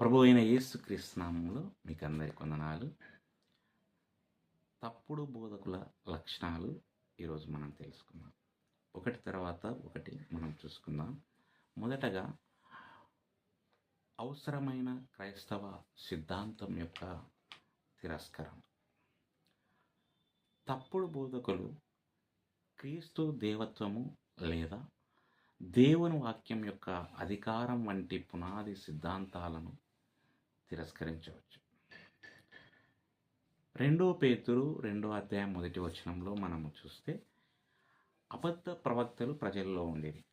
ప్రభు అయిన యేసుక్రీస్తునామంలో మీకు అందరి కొందనాలు తప్పుడు బోధకుల లక్షణాలు ఈరోజు మనం తెలుసుకుందాం. ఒకటి తర్వాత ఒకటి మనం చూసుకుందాం. మొదటగా అవసరమైన క్రైస్తవ సిద్ధాంతం యొక్క తిరస్కరణ తప్పుడు బోధకులు క్రీస్తు దేవత్వము లేదా దేవుని వాక్యం యొక్క అధికారం వంటి పునాది సిద్ధాంతాలను తిరస్కరించవచ్చు. రెండో పేతురు రెండో అధ్యాయం మొదటి వచనంలో మనము చూస్తే అబద్ధ ప్రవక్తలు ప్రజల్లో ఉండేవి.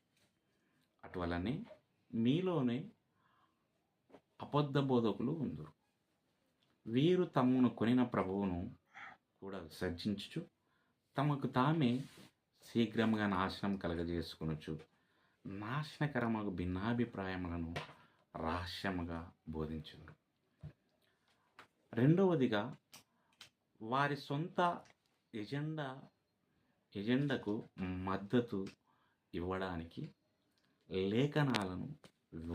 అటువలనే మీలోనే అబద్ధ బోధకులు ఉందరు. వీరు తమను కొనిన ప్రభువును కూడా విసర్జించుచు తమకు తామే శీఘ్రంగా నాశనం కలగజేసుకునుచు నాశనకరమగు భిన్నాభిప్రాయములను రహస్యముగా బోధించును రెండవదిగా వారి సొంత ఎజెండా ఎజెండాకు మద్దతు ఇవ్వడానికి లేఖనాలను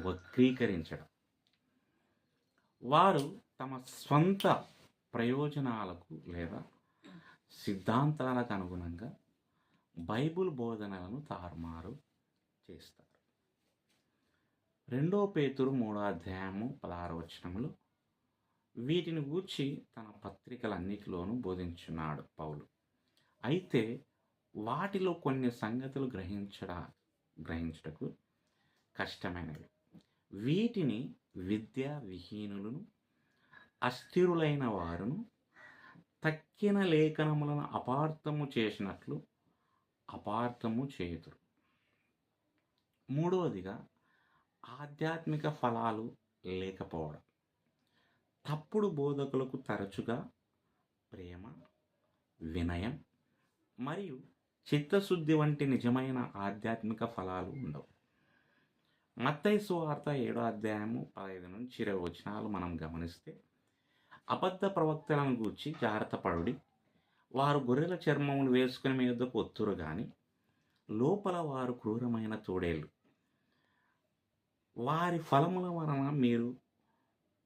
వక్రీకరించడం. వారు తమ స్వంత ప్రయోజనాలకు లేదా సిద్ధాంతాలకు అనుగుణంగా బైబుల్ బోధనలను తారుమారు చేస్తారు. రెండో పేతురు మూడో అధ్యాయము పదహారు వచనములు వీటిని గూర్చి తన పత్రికలన్నిటిలోనూ బోధించున్నాడు పౌలు. అయితే వాటిలో కొన్ని సంగతులు గ్రహించడా గ్రహించుటకు కష్టమైనవి. వీటిని విద్యా విహీనులను అస్థిరులైన వారును తక్కిన లేఖనములను అపార్థము చేసినట్లు అపార్థము చేయుదురు. మూడవదిగా ఆధ్యాత్మిక ఫలాలు లేకపోవడం. తప్పుడు బోధకులకు తరచుగా ప్రేమ వినయం మరియు చిత్తశుద్ధి వంటి నిజమైన ఆధ్యాత్మిక ఫలాలు ఉండవు. మత్తయి సువార్త ఏడో అధ్యాయము పదహైదు నుంచి ఇరవై వచనాలు మనం గమనిస్తే అబద్ధ ప్రవక్తలను గూర్చి జాగ్రత్త పడుడి వారు గొర్రెల చర్మములు వేసుకుని మీ యొద్దకు ఒత్తురు కానీ లోపల వారు క్రూరమైన తోడేళ్ళు. వారి ఫలముల వలన మీరు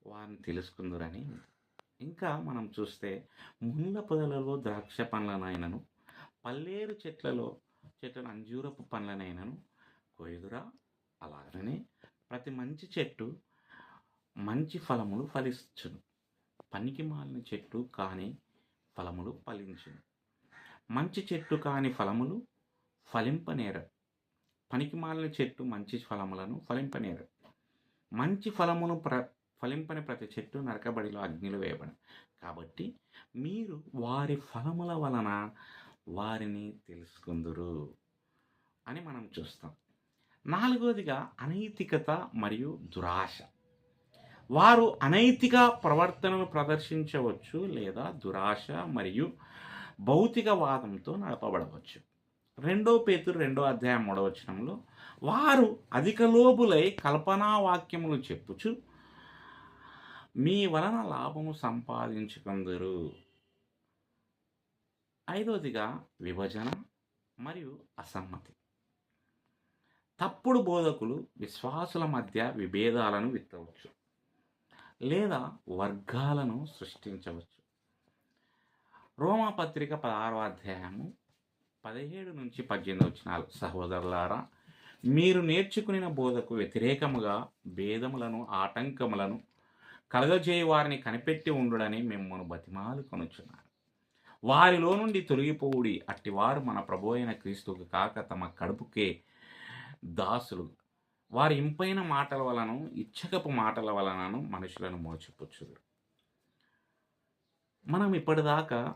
వారిని తెలుసుకుందురని. ఇంకా మనం చూస్తే ముళ్ళ పొదలలో ద్రాక్ష పండ్లనైనను పల్లేరు చెట్లలో చెట్లను అంజూరపు పండ్లనైనను కొయ్యుదురా అలాగనే ప్రతి మంచి చెట్టు మంచి ఫలములు ఫలించును. పనికి మాలిన చెట్టు కాని ఫలములు ఫలించును. మంచి చెట్టు కాని ఫలములు ఫలింపనేర. పనికి మాలిన చెట్టు మంచి ఫలములను ఫలింపనేరు. మంచి ఫలమును ప్ర ఫలింపని ప్రతి చెట్టు నరకబడిలో అగ్నిలో వేయబడి కాబట్టి మీరు వారి ఫలముల వలన వారిని తెలుసుకుందురు అని మనం చూస్తాం. నాలుగవదిగా అనైతికత మరియు దురాశ. వారు అనైతిక ప్రవర్తనను ప్రదర్శించవచ్చు లేదా దురాశ మరియు భౌతికవాదంతో నడపబడవచ్చు. రెండో పేతురు రెండో అధ్యాయం మూడవచనంలో వారు అధిక లోబులై కల్పనా వాక్యములు చెప్పుచు మీ వలన లాభము సంపాదించుకుందరు. ఐదవదిగా విభజన మరియు అసమ్మతి. తప్పుడు బోధకులు విశ్వాసుల మధ్య విభేదాలను విత్తవచ్చు లేదా వర్గాలను సృష్టించవచ్చు. రోమాపత్రిక పదహారవ అధ్యాయము పదిహేడు నుంచి పద్దెనిమిది వచ్చినాలు సహోదరులారా మీరు నేర్చుకుని బోధకు వ్యతిరేకముగా భేదములను ఆటంకములను కలగజేయ వారిని కనిపెట్టి ఉండుడని మిమ్మల్ని బతిమాలు కొనుచున్నారు వారిలో నుండి తొలగిపోవుడి అట్టివారు మన ప్రభు అయిన క్రీస్తుకు కాక తమ కడుపుకే దాసులు. వారి ఇంపైన మాటల వలన ఇచ్చకపు మాటల వలనను మనుషులను మోచిపుచ్చుదురు మనం ఇప్పటిదాకా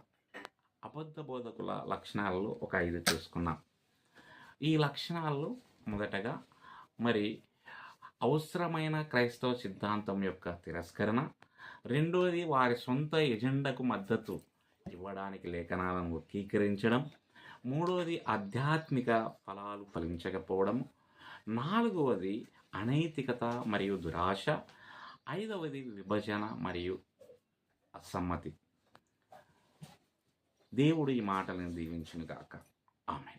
అబద్ధ బోధకుల లక్షణాలలో ఒక ఐదు చూసుకున్నాం. ఈ లక్షణాల్లో మొదటగా మరి అవసరమైన క్రైస్తవ సిద్ధాంతం యొక్క తిరస్కరణ. రెండోది వారి సొంత ఎజెండాకు మద్దతు ఇవ్వడానికి లేఖనాలను వర్గీకరించడం. మూడవది ఆధ్యాత్మిక ఫలాలు ఫలించకపోవడం. నాలుగవది అనైతికత మరియు దురాశ. ఐదవది విభజన మరియు అసమ్మతి. దేవుడు ఈ మాటలను దీవించునుగాక. ఆమె